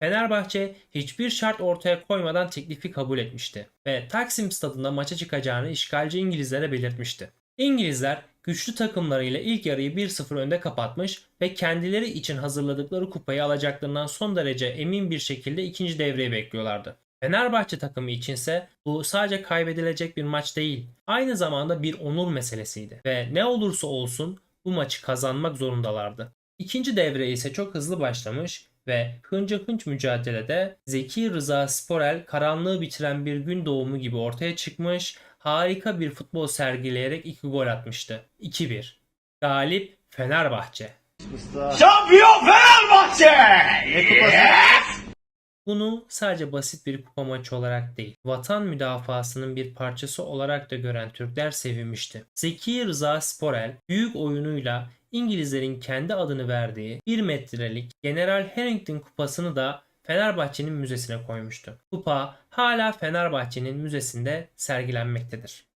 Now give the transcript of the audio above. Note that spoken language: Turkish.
Fenerbahçe hiçbir şart ortaya koymadan teklifi kabul etmişti ve Taksim stadında maça çıkacağını işgalci İngilizlere belirtmişti. İngilizler güçlü takımlarıyla ilk yarıyı 1-0 önde kapatmış ve kendileri için hazırladıkları kupayı alacaklarından son derece emin bir şekilde ikinci devreyi bekliyorlardı. Fenerbahçe takımı içinse bu sadece kaybedilecek bir maç değil, aynı zamanda bir onur meselesiydi ve ne olursa olsun bu maçı kazanmak zorundalardı. İkinci devre ise çok hızlı başlamış ve hınca hınç mücadelede Zeki Rıza Sporel karanlığı bitiren bir gün doğumu gibi ortaya çıkmış, harika bir futbol sergileyerek iki gol atmıştı. 2-1. Galip Fenerbahçe. Şampiyon Fenerbahçe! Ne kupası? Bunu sadece basit bir kupa maçı olarak değil, vatan müdafasının bir parçası olarak da gören Türkler sevinmişti. Zeki Rıza Sporel büyük oyunuyla İngilizlerin kendi adını verdiği 1 metrelik General Harrington kupasını da Fenerbahçe'nin müzesine koymuştu. Kupa hala Fenerbahçe'nin müzesinde sergilenmektedir.